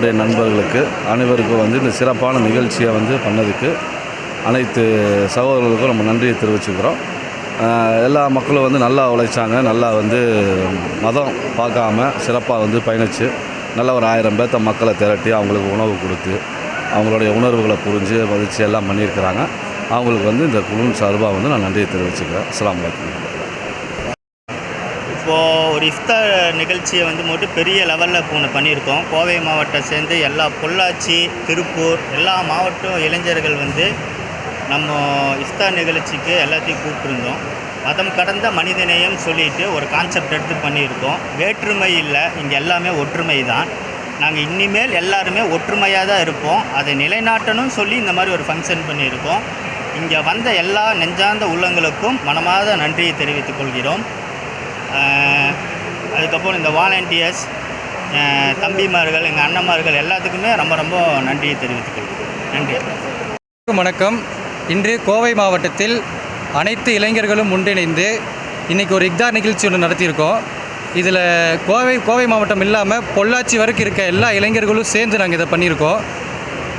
என்னுடைய நண்பர்களுக்கு அனைவருக்கும் வந்து இந்த சிறப்பான நிகழ்ச்சியை வந்து பண்ணதுக்கு அனைத்து சகோதரர்களுக்கும் நம்ம நன்றியை தெரிவிச்சுக்கிறோம். எல்லா மக்களும் வந்து நல்லா உழைச்சாங்க. நல்லா வந்து மதம் பார்க்காம சிறப்பாக வந்து பயணித்து நல்ல ஒரு ஆயிரம் பேர்த்த மக்களை திரட்டி அவங்களுக்கு உணவு கொடுத்து அவங்களுடைய உணர்வுகளை புரிஞ்சு மதித்து எல்லாம் பண்ணியிருக்கிறாங்க. அவங்களுக்கு வந்து இந்த குழு சார்பாக வந்து நான் நன்றியை தெரிவிச்சுக்கிறேன். அஸ்லாம் வலைக்கம் இப்போது ஒரு இஃப்தார் நிகழ்ச்சியை வந்து மட்டும் பெரிய லெவலில் இப்போ ஒன்று பண்ணியிருக்கோம். கோவை மாவட்டம் சேர்ந்து எல்லா பொள்ளாச்சி திருப்பூர் எல்லா மாவட்டம் இளைஞர்கள் வந்து நம்ம இஃப்தார் நிகழ்ச்சிக்கு எல்லாத்தையும் கூப்பிட்டுருந்தோம். மதம் கடந்த மனிதநேயம் சொல்லிட்டு ஒரு கான்செப்ட் எடுத்து பண்ணியிருக்கோம். வேற்றுமை இல்லை இங்கே எல்லாமே ஒற்றுமை தான். நாங்கள் இனிமேல் எல்லாருமே ஒற்றுமையாக தான் இருப்போம். அதை நிலைநாட்டணும் சொல்லி இந்த மாதிரி ஒரு ஃபங்க்ஷன் பண்ணியிருக்கோம். இங்கே வந்த எல்லா நெஞ்சார்ந்த உள்ளங்களுக்கும் மனமாத நன்றியை தெரிவித்துக் கொள்கிறோம். அதுக்கப்புறம் இந்த வாலண்டியர்ஸ் தம்பிமார்கள் எங்கள் அண்ணன்மார்கள் எல்லாத்துக்குமே ரொம்ப ரொம்ப நன்றியை தெரிவித்துக் நன்றி. வணக்கம். இன்று கோவை மாவட்டத்தில் அனைத்து இளைஞர்களும் ஒன்றிணைந்து இன்றைக்கி ஒரு இக்தார் நிகழ்ச்சி ஒன்று நடத்தியிருக்கோம். இதில் கோவை கோவை மாவட்டம் இல்லாமல் பொள்ளாச்சி வரைக்கும் இருக்க எல்லா இளைஞர்களும் சேர்ந்து நாங்கள் இதை பண்ணியிருக்கோம்.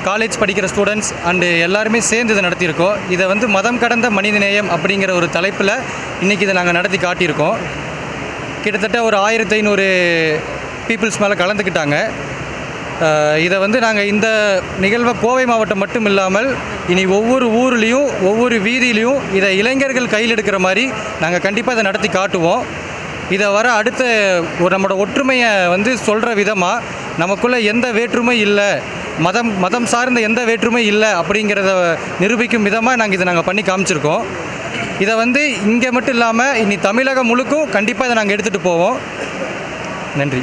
காலேஜ் படிக்கிற ஸ்டூடெண்ட்ஸ் அண்டு எல்லாருமே சேர்ந்து இதை நடத்தியிருக்கோம். இதை வந்து மதம் கடந்த மனிதநேயம் அப்படிங்கிற ஒரு தலைப்பில் இன்றைக்கி இதை நாங்கள் நடத்தி காட்டியிருக்கோம். கிட்டத்தட்ட ஒரு ஆயிரத்தி ஐநூறு பீப்புள்ஸ் மேலே கலந்துக்கிட்டாங்க. இதை வந்து நாங்கள் இந்த நிகழ்வை கோவை மாவட்டம் மட்டும் இல்லாமல் இனி ஒவ்வொரு ஊர்லேயும் ஒவ்வொரு வீதியிலையும் இதை இளைஞர்கள் கையில் எடுக்கிற மாதிரி நாங்கள் கண்டிப்பாக இதை நடத்தி காட்டுவோம். இதை வர அடுத்த ஒரு நம்மளோட ஒற்றுமையை வந்து சொல்கிற விதமாக நமக்குள்ளே எந்த வேற்றுமை இல்லை மதம் மதம் சார்ந்த எந்த வேற்றுமை இல்லை அப்படிங்கிறத நிரூபிக்கும் விதமாக நாங்கள் இதை நாங்கள் பண்ணி காமிச்சிருக்கோம். இதை வந்து இங்கே மட்டும் இல்லாமல் இனி தமிழகம் முழுக்கும் கண்டிப்பாக இதை நாங்கள் எடுத்துகிட்டு போவோம். நன்றி.